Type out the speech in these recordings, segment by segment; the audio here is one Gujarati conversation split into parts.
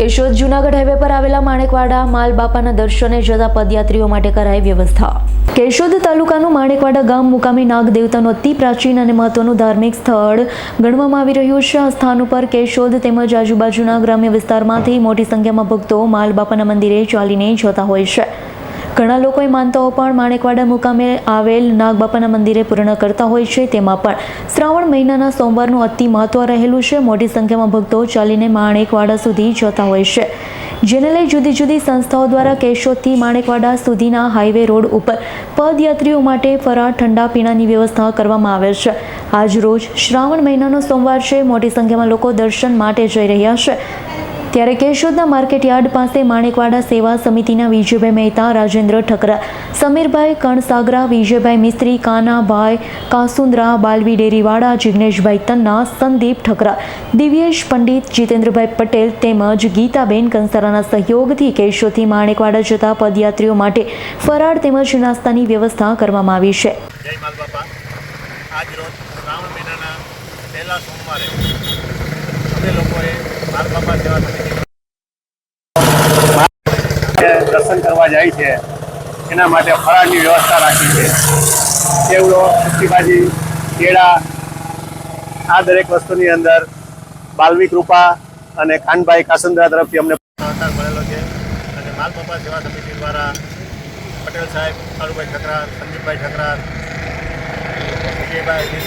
કેશોદ જૂનાગઢ હાઈવે પર આવેલા માણેકવાડા માલ બાપાના દર્શને જતા પદયાત્રીઓ માટે કરાઈ વ્યવસ્થા. કેશોદ તાલુકાનું માણેકવાડા ગામ મુકામી નાગ દેવતાનું અતિ પ્રાચીન અને મહત્વનું ધાર્મિક સ્થળ ગણવામાં આવી રહ્યું છે. આ સ્થાન ઉપર કેશોદ તેમજ આજુબાજુના ગ્રામ્ય વિસ્તારમાંથી મોટી સંખ્યામાં ભક્તો માલ બાપાના મંદિરે ચાલીને જતા હોય છે. ઘણા લોકોએ માનતાઓ પણ માણેકવાડા મુકામે આવેલ નાગબાપાના મંદિરે પૂર્ણ કરતા હોય છે. તેમાં પણ શ્રાવણ મહિનાના સોમવારનું અતિ મહત્વ રહેલું છે. મોટી સંખ્યામાં ભક્તો ચાલીને માણેકવાડા સુધી જતા હોય છે. જેને લઈ જુદી જુદી સંસ્થાઓ દ્વારા કેશોદથી માણેકવાડા સુધીના હાઈવે રોડ ઉપર પદયાત્રીઓ માટે ફરા ઠંડા પીણાની વ્યવસ્થા કરવામાં આવે છે. આજ રોજ શ્રાવણ મહિનાનો સોમવાર છે. મોટી સંખ્યામાં લોકો દર્શન માટે જઈ રહ્યા છે. ત્યારે કેશોદના માર્કેટ યાર્ડ પાસે માણેકવાડા સેવા સમિતિના વિજયભાઈ મહેતા, રાજેન્દ્ર ઠકરા, સમીરભાઈ કણસાગરા, વિજયભાઈ મિસ્ત્રી, કાનાભાઈ કાસુંદરા, બાલવી ડેરીવાડા જિગ્નેશભાઈ તન્ના, સંદીપ ઠકરા, દિવ્યેશ પંડિત, જીતેન્દ્રભાઈ પટેલ તેમજ ગીતાબેન કંસારાના સહયોગથી કેશોદથી માણેકવાડા જતા પદયાત્રીઓ માટે ફરાળ તેમજ નાસ્તાની વ્યવસ્થા કરવામાં આવી છે. લોકોએ માલ સેવા સમિતિ દર્શન કરવા જાય છે. એના માટે ફરાળની વ્યવસ્થા રાખી છે. સેવડો સુકીભાજી કેળા આ દરેક વસ્તુની અંદર બાલવી કૃપા અને ખાનભાઈ કાસંદ્રા તરફથી અમને સહકાર મળેલો છે. અને માલ બાપા સેવા સમિતિ દ્વારા પટેલ સાહેબ કાળુભાઈ ઠકરાર સંદીપભાઈ ઠકરાર વિજયભાઈ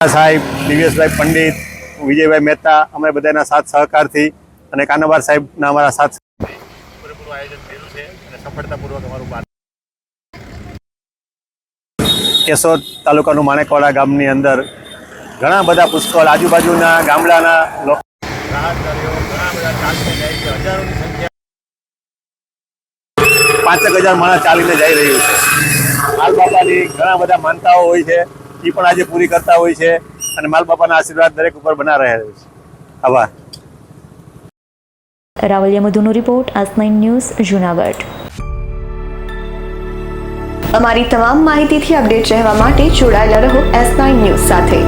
સાહેબ દિવ્યેશભાઈ પંડિત વિજયભાઈ મહેતા અમે બધાના સાથ સહકારથી અને કાનાબાર સાહેબના અમારા સાથ પૂરેપૂરું આયોજન થયેલું છે અને સફળતાપૂર્વક અમારું બાર કેશોદ તાલુકાનું માણેકવાડા ગામની અંદર ઘણા બધા પુષ્કળ આજુબાજુના ગામડાના લોકો પાંચેક હજાર માણસ ચાલીને જઈ રહ્યું છે. માલ બાપાની ઘણા બધા માનતાઓ હોય છે એ પણ આજે પૂરી કરતા હોય છે. અને બાપાના આશીર્વાદ દરેક ઉપર બના રહે છે. આભાર. રાવલિયા મધુનો રિપોર્ટ આસ નાઇન ન્યૂઝ જુનાગઢ. અમારી તમામ માહિતીથી અપડેટ રહેવા માટે જોડાયેલા રહો એસ નાઇન ન્યૂઝ સાથે.